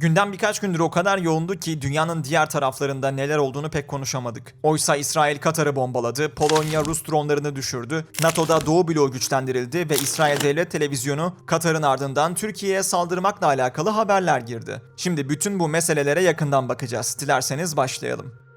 Gündem birkaç gündür o kadar yoğundu ki dünyanın diğer taraflarında neler olduğunu pek konuşamadık. Oysa İsrail Katar'ı bombaladı, Polonya Rus dronlarını düşürdü, NATO'da Doğu bloğu güçlendirildi ve İsrail Devlet Televizyonu Katar'ın ardından Türkiye'ye saldırmakla alakalı haberler girdi. Şimdi bütün bu meselelere yakından bakacağız. Dilerseniz başlayalım.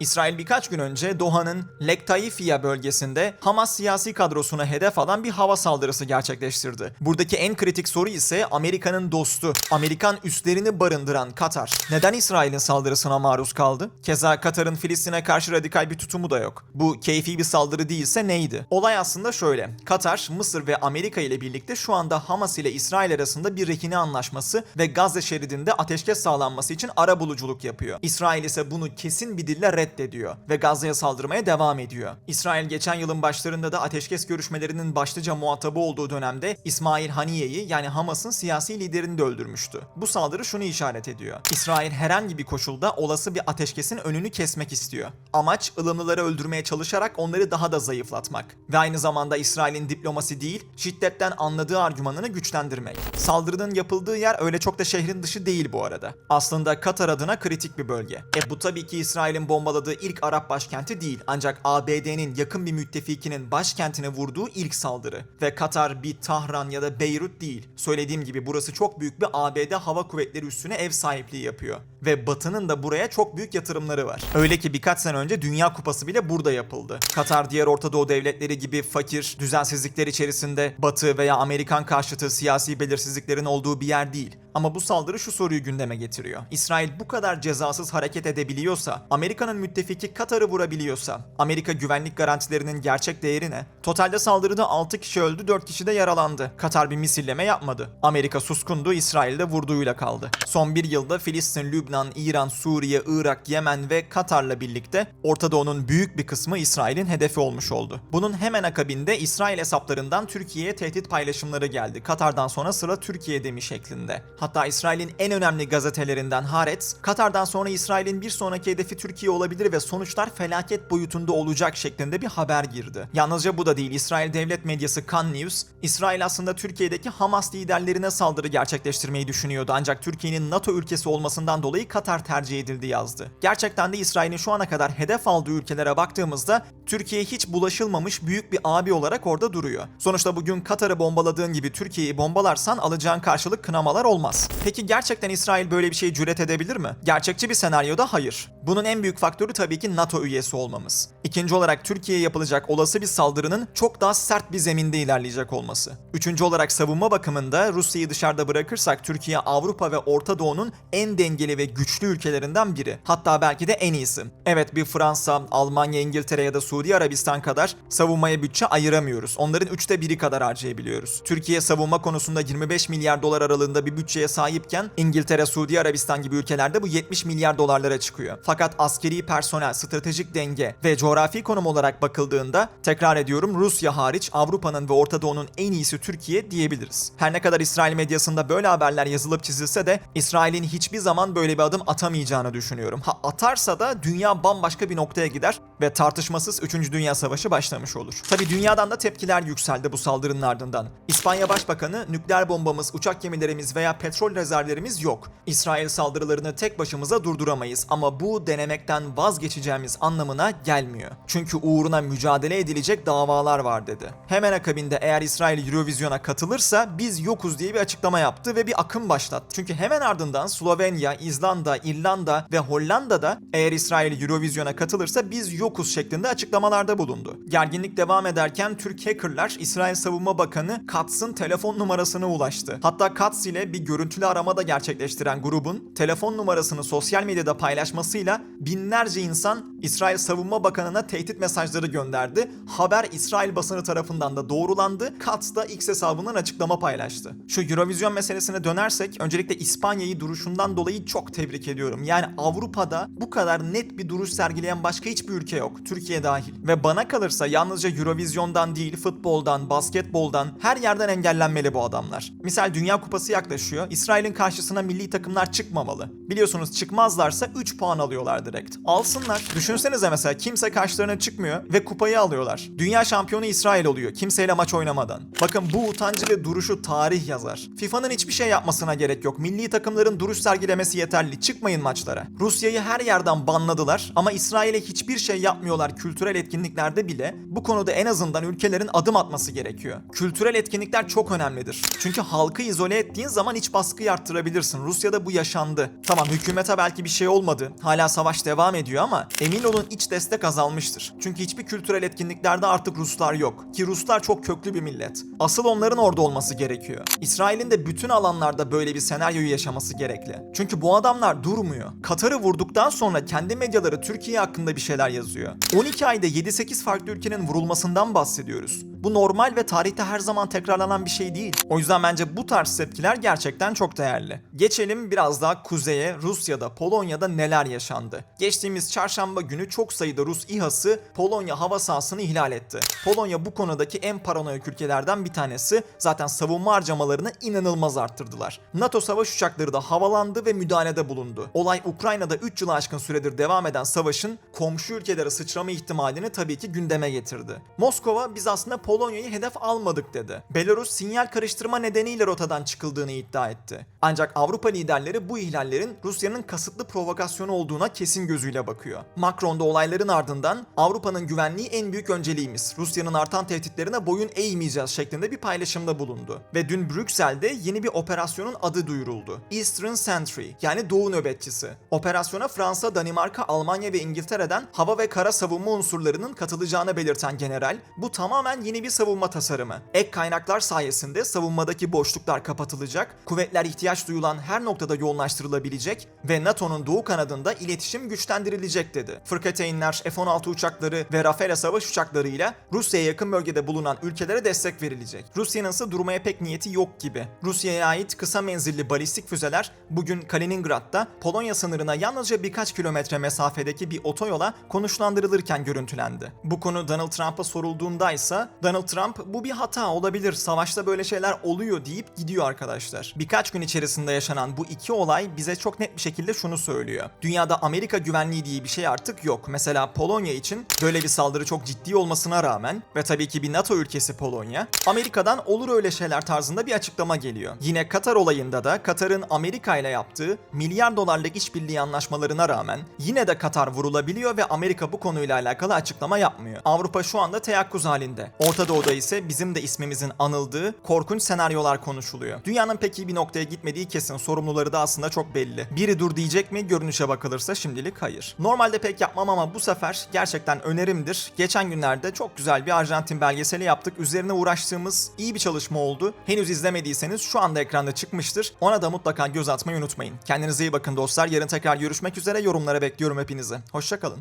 İsrail birkaç gün önce Doha'nın Lek Taifiya bölgesinde Hamas siyasi kadrosuna hedef alan bir hava saldırısı gerçekleştirdi. Buradaki en kritik soru ise Amerika'nın dostu, Amerikan üslerini barındıran Katar. Neden İsrail'in saldırısına maruz kaldı? Keza Katar'ın Filistin'e karşı radikal bir tutumu da yok. Bu keyfi bir saldırı değilse neydi? Olay aslında şöyle. Katar, Mısır ve Amerika ile birlikte şu anda Hamas ile İsrail arasında bir rehine anlaşması ve Gazze şeridinde ateşkes sağlanması için ara buluculuk yapıyor. İsrail ise bunu kesin bir dille reddediyor ve Gazze'ye saldırmaya devam ediyor. İsrail geçen yılın başlarında da ateşkes görüşmelerinin başlıca muhatabı olduğu dönemde İsmail Haniye'yi yani Hamas'ın siyasi liderini de öldürmüştü. Bu saldırı şunu işaret ediyor. İsrail herhangi bir koşulda olası bir ateşkesin önünü kesmek istiyor. Amaç ılımlıları öldürmeye çalışarak onları daha da zayıflatmak. Ve aynı zamanda İsrail'in diplomasi değil, şiddetten anladığı argümanını güçlendirmek. Saldırının yapıldığı yer öyle çok da şehrin dışı değil bu arada. Aslında Katar adına kritik bir bölge. E bu tabii ki İsrail'in bombaladığı ilk Arap başkenti değil ancak ABD'nin yakın bir müttefikinin başkentine vurduğu ilk saldırı. Ve Katar bir Tahran ya da Beyrut değil. Söylediğim gibi burası çok büyük bir ABD hava kuvvetleri üssüne ev sahipliği yapıyor. Ve Batı'nın da buraya çok büyük yatırımları var. Öyle ki birkaç sene önce Dünya Kupası bile burada yapıldı. Katar diğer Orta Doğu devletleri gibi fakir, düzensizlikler içerisinde Batı veya Amerikan karşıtı siyasi belirsizliklerin olduğu bir yer değil. Ama bu saldırı şu soruyu gündeme getiriyor. İsrail bu kadar cezasız hareket edebiliyorsa, Amerika'nın müttefiki Katar'ı vurabiliyorsa, Amerika güvenlik garantilerinin gerçek değeri ne? Totalde saldırıda 6 kişi öldü, 4 kişi de yaralandı. Katar bir misilleme yapmadı. Amerika suskundu, İsrail'de vurduğuyla kaldı. Son bir yılda Filistin, Lübnan, İran, Suriye, Irak, Yemen ve Katar'la birlikte Orta Doğu'nun büyük bir kısmı İsrail'in hedefi olmuş oldu. Bunun hemen akabinde İsrail hesaplarından Türkiye'ye tehdit paylaşımları geldi. Katar'dan sonra sıra Türkiye demiş şeklinde. Hatta İsrail'in en önemli gazetelerinden Haaretz, Katar'dan sonra İsrail'in bir sonraki hedefi Türkiye olabilir ve sonuçlar felaket boyutunda olacak şeklinde bir haber girdi. Yalnızca bu da değil, İsrail devlet medyası Kan News, İsrail aslında Türkiye'deki Hamas liderlerine saldırı gerçekleştirmeyi düşünüyordu ancak Türkiye'nin NATO ülkesi olmasından dolayı Katar tercih edildi yazdı. Gerçekten de İsrail'in şu ana kadar hedef aldığı ülkelere baktığımızda Türkiye hiç bulaşılmamış büyük bir abi olarak orada duruyor. Sonuçta bugün Katar'ı bombaladığın gibi Türkiye'yi bombalarsan alacağın karşılık kınamalar olmaz. Peki gerçekten İsrail böyle bir şeye cüret edebilir mi? Gerçekçi bir senaryoda hayır. Bunun en büyük faktörü tabii ki NATO üyesi olmamız. İkinci olarak Türkiye'ye yapılacak olası bir saldırının çok daha sert bir zeminde ilerleyecek olması. Üçüncü olarak savunma bakımında Rusya'yı dışarıda bırakırsak Türkiye Avrupa ve Orta Doğu'nun en dengeli ve güçlü ülkelerinden biri. Hatta belki de en iyisi. Evet bir Fransa, Almanya, İngiltere ya da Suudi Arabistan kadar savunmaya bütçe ayıramıyoruz. Onların üçte biri kadar harcayabiliyoruz. Türkiye savunma konusunda 25 milyar dolar aralığında bir bütçeye sahipken İngiltere, Suudi Arabistan gibi ülkelerde bu 70 milyar dolarlara çıkıyor. Fakat askeri personel, stratejik denge ve coğrafi konum olarak bakıldığında tekrar ediyorum Rusya hariç Avrupa'nın ve Orta Doğu'nun en iyisi Türkiye diyebiliriz. Her ne kadar İsrail medyasında böyle haberler yazılıp çizilse de İsrail'in hiçbir zaman böyle bir adım atamayacağını düşünüyorum. Ha atarsa da dünya bambaşka bir noktaya gider ve tartışmasız 3. Dünya Savaşı başlamış olur. Tabi dünyadan da tepkiler yükseldi bu saldırının ardından. İspanya Başbakanı nükleer bombamız, uçak gemilerimiz veya petrol rezervlerimiz yok. İsrail saldırılarını tek başımıza durduramayız ama bu denemekten vazgeçeceğimiz anlamına gelmiyor. Çünkü uğruna mücadele edilecek davalar var dedi. Hemen akabinde eğer İsrail Eurovision'a katılırsa biz yokuz diye bir açıklama yaptı ve bir akım başlattı. Çünkü hemen ardından Slovenya, İzlanda, İrlanda ve Hollanda'da eğer İsrail Eurovision'a katılırsa biz yokuz şeklinde açıklamalarda bulundu. Gerginlik devam ederken Türk hackerlar İsrail Savunma Bakanı Katz'ın telefon numarasına ulaştı. Hatta Katz ile bir görüntülü arama da gerçekleştiren grubun telefon numarasını sosyal medyada paylaşmasıyla binlerce insan İsrail Savunma Bakanı'na tehdit mesajları gönderdi. Haber İsrail basını tarafından da doğrulandı. Katz da X hesabından açıklama paylaştı. Şu Eurovision meselesine dönersek öncelikle İspanya'yı duruşundan dolayı çok tebrik ediyorum. Yani Avrupa'da bu kadar net bir duruş sergileyen başka hiçbir ülke yok. Türkiye dahil. Ve bana kalırsa yalnızca Eurovision'dan değil futboldan, basketboldan her yerden engellenmeli bu adamlar. Misal Dünya Kupası yaklaşıyor. İsrail'in karşısına milli takımlar çıkmamalı. Biliyorsunuz çıkmazlarsa 3 puan alıyorlar direkt. Alsınlar. Düşünün Düşünsenize mesela kimse karşılarına çıkmıyor ve kupayı alıyorlar. Dünya şampiyonu İsrail oluyor kimseyle maç oynamadan. Bakın bu utancı ve duruşu tarih yazar. FIFA'nın hiçbir şey yapmasına gerek yok. Milli takımların duruş sergilemesi yeterli. Çıkmayın maçlara. Rusya'yı her yerden banladılar ama İsrail'e hiçbir şey yapmıyorlar kültürel etkinliklerde bile. Bu konuda en azından ülkelerin adım atması gerekiyor. Kültürel etkinlikler çok önemlidir. Çünkü halkı izole ettiğin zaman iç baskıyı arttırabilirsin. Rusya'da bu yaşandı. Tamam hükümete belki bir şey olmadı. Hala savaş devam ediyor ama emin olun iç destek azalmıştır. Çünkü hiçbir kültürel etkinliklerde artık Ruslar yok. Ki Ruslar çok köklü bir millet. Asıl onların orada olması gerekiyor. İsrail'in de bütün alanlarda böyle bir senaryoyu yaşaması gerekli. Çünkü bu adamlar durmuyor. Katar'ı vurduktan sonra kendi medyaları Türkiye hakkında bir şeyler yazıyor. 12 ayda 7-8 farklı ülkenin vurulmasından bahsediyoruz. Bu normal ve tarihte her zaman tekrarlanan bir şey değil. O yüzden bence bu tarz tepkiler gerçekten çok değerli. Geçelim biraz daha kuzeye, Rusya'da, Polonya'da neler yaşandı. Geçtiğimiz çarşamba günü çok sayıda Rus İHA'sı Polonya hava sahasını ihlal etti. Polonya bu konudaki en paranoyak ülkelerden bir tanesi. Zaten savunma harcamalarını inanılmaz arttırdılar. NATO savaş uçakları da havalandı ve müdahalede bulundu. Olay Ukrayna'da 3 yılı aşkın süredir devam eden savaşın komşu ülkelere sıçrama ihtimalini tabii ki gündeme getirdi. Moskova biz aslında Polonya'yı hedef almadık dedi. Belarus sinyal karıştırma nedeniyle rotadan çıkıldığını iddia etti. Ancak Avrupa liderleri bu ihlallerin Rusya'nın kasıtlı provokasyonu olduğuna kesin gözüyle bakıyor. Macron da olayların ardından Avrupa'nın güvenliği en büyük önceliğimiz. Rusya'nın artan tehditlerine boyun eğmeyeceğiz şeklinde bir paylaşımda bulundu. Ve dün Brüksel'de yeni bir operasyonun adı duyuruldu. Eastern Sentry yani Doğu Nöbetçisi. Operasyona Fransa, Danimarka, Almanya ve İngiltere'den hava ve kara savunma unsurlarının katılacağını belirten general, bu tamamen yeni bir savunma tasarımı. Ek kaynaklar sayesinde savunmadaki boşluklar kapatılacak, kuvvetler ihtiyaç duyulan her noktada yoğunlaştırılabilecek ve NATO'nun doğu kanadında iletişim güçlendirilecek dedi. Fırkateynler, F-16 uçakları ve Rafale savaş uçaklarıyla Rusya'ya yakın bölgede bulunan ülkelere destek verilecek. Rusya'nın ise durmaya pek niyeti yok gibi. Rusya'ya ait kısa menzilli balistik füzeler bugün Kaliningrad'da Polonya sınırına yalnızca birkaç kilometre mesafedeki bir otoyola konuşlandırılırken görüntülendi. Bu konu Donald Trump'a sorulduğunda ise Donald Trump bu bir hata olabilir, savaşta böyle şeyler oluyor deyip gidiyor arkadaşlar. Birkaç gün içerisinde yaşanan bu iki olay bize çok net bir şekilde şunu söylüyor. Dünyada Amerika güvenliği diye bir şey artık yok. Mesela Polonya için böyle bir saldırı çok ciddi olmasına rağmen ve tabii ki bir NATO ülkesi Polonya, Amerika'dan olur öyle şeyler tarzında bir açıklama geliyor. Yine Katar olayında da Katar'ın Amerika ile yaptığı milyar dolarlık işbirliği anlaşmalarına rağmen yine de Katar vurulabiliyor ve Amerika bu konuyla alakalı açıklama yapmıyor. Avrupa şu anda teyakkuz halinde. Orta Doğu'da ise bizim de ismimizin anıldığı korkunç senaryolar konuşuluyor. Dünyanın pek iyi bir noktaya gitmediği kesin sorumluları da aslında çok belli. Biri dur diyecek mi? Görünüşe bakılırsa şimdilik hayır. Normalde pek yapmam ama bu sefer gerçekten önerimdir. Geçen günlerde çok güzel bir Arjantin belgeseli yaptık. Üzerine uğraştığımız iyi bir çalışma oldu. Henüz izlemediyseniz şu anda ekranda çıkmıştır. Ona da mutlaka göz atmayı unutmayın. Kendinize iyi bakın dostlar. Yarın tekrar görüşmek üzere. Yorumlara bekliyorum hepinizi. Hoşçakalın.